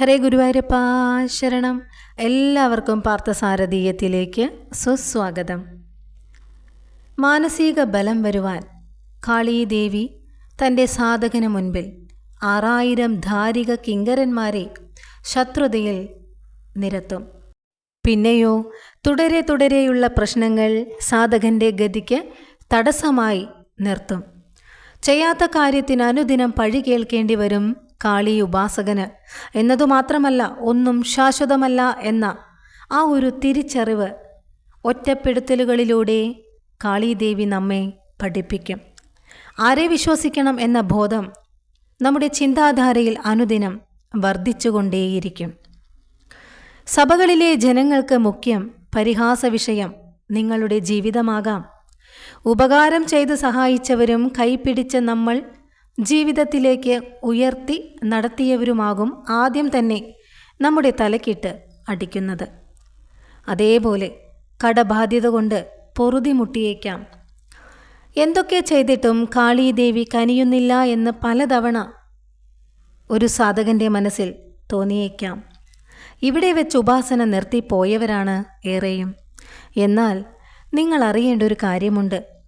ഹരേ ഗുരുവായൂരപ്പ ശരണം. എല്ലാവർക്കും പാർത്ഥസാരഥീയത്തിലേക്ക് സുസ്വാഗതം. മാനസിക ബലം വരുവാൻ കാളീദേവി തന്റെ സാധകന് മുൻപിൽ ആറായിരം ധാരിക കിങ്കരന്മാരെ ശത്രുതയിൽ നിരത്തും. പിന്നെയോ തുടരെ തുടരെയുള്ള പ്രശ്നങ്ങൾ സാധകന്റെ ഗതിക്ക് തടസ്സമായി നിർത്തും. ചെയ്യാത്ത കാര്യത്തിന് അനുദിനം പഴി കേൾക്കേണ്ടി വരും കാളി ഉപാസകന് എന്നതുമാത്രമല്ല ഒന്നും ശാശ്വതമല്ല എന്ന ആ ഒരു തിരിച്ചറിവ് ഒറ്റപ്പെടുത്തലുകളിലൂടെ കാളീദേവി നമ്മെ പഠിപ്പിക്കും. ആരെ വിശ്വസിക്കണം എന്ന ബോധം നമ്മുടെ ചിന്താധാരയിൽ അനുദിനം വർദ്ധിച്ചുകൊണ്ടേയിരിക്കും. സഭകളിലെ ജനങ്ങൾക്ക് മുഖ്യം പരിഹാസ വിഷയം നിങ്ങളുടെ ജീവിതമാകാം. ഉപകാരം ചെയ്ത് സഹായിച്ചവരും കൈപിടിച്ച നമ്മൾ ജീവിതത്തിലേക്ക് ഉയർത്തി നടത്തിയവരുമാകും ആദ്യം തന്നെ നമ്മുടെ തലക്കിട്ട് അടിക്കുന്നത്. അതേപോലെ കടബാധ്യത കൊണ്ട് പൊറുതിമുട്ടിയേക്കാം എന്തൊക്കെ ചെയ്തിട്ടും കാളീദേവി കനിയുന്നില്ല എന്ന് പലതവണ ഒരു സാധകന്റെ മനസ്സിൽ തോന്നിയേക്കാം. ഇവിടെ വെച്ച് ഉപാസന നിർത്തിപ്പോയവരാണ് ഏറെയും. എന്നാൽ നിങ്ങൾ അറിയേണ്ട ഒരു കാര്യമുണ്ട്.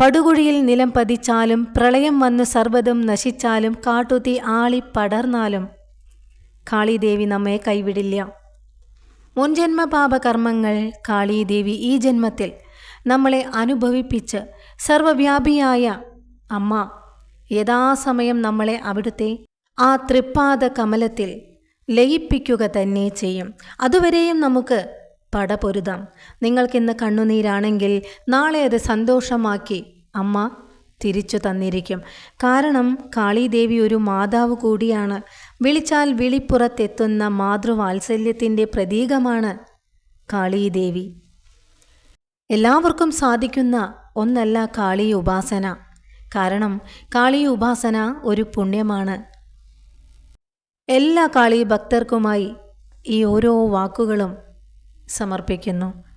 പടുകുഴിയിൽ നിലം പതിച്ചാലും പ്രളയം വന്ന് സർവതും നശിച്ചാലും കാട്ടുതീ ആളി പടർന്നാലും കാളീദേവി നമ്മെ കൈവിടില്ല. മുൻജന്മ പാപകർമ്മങ്ങൾ കാളീദേവി ഈ ജന്മത്തിൽ നമ്മളെ അനുഭവിപ്പിച്ച് സർവവ്യാപിയായ അമ്മ യഥാസമയം നമ്മളെ അവിടുത്തെ ആ തൃപ്പാദ കമലത്തിൽ ലയിപ്പിക്കുക തന്നെ ചെയ്യും. അതുവരെയും നമുക്ക് പടപൊരുതാം. നിങ്ങൾക്കിന്ന് കണ്ണുനീരാണെങ്കിൽ നാളെ അത് സന്തോഷമാക്കി അമ്മ തിരിച്ചു തന്നിരിക്കും. കാരണം കാളീദേവി ഒരു മാതാവ് കൂടിയാണ്. വിളിച്ചാൽ വിളിപ്പുറത്തെത്തുന്ന മാതൃവാത്സല്യത്തിന്റെ പ്രതീകമാണ് കാളീദേവി. എല്ലാവർക്കും സാധിക്കുന്ന ഒന്നല്ല കാളി ഉപാസന. കാരണം കാളി ഉപാസന ഒരു പുണ്യമാണ്. എല്ലാ കാളി ഭക്തർക്കുമായി ഈ ഓരോ വാക്കുകളും സമർപ്പിക്കുന്നു.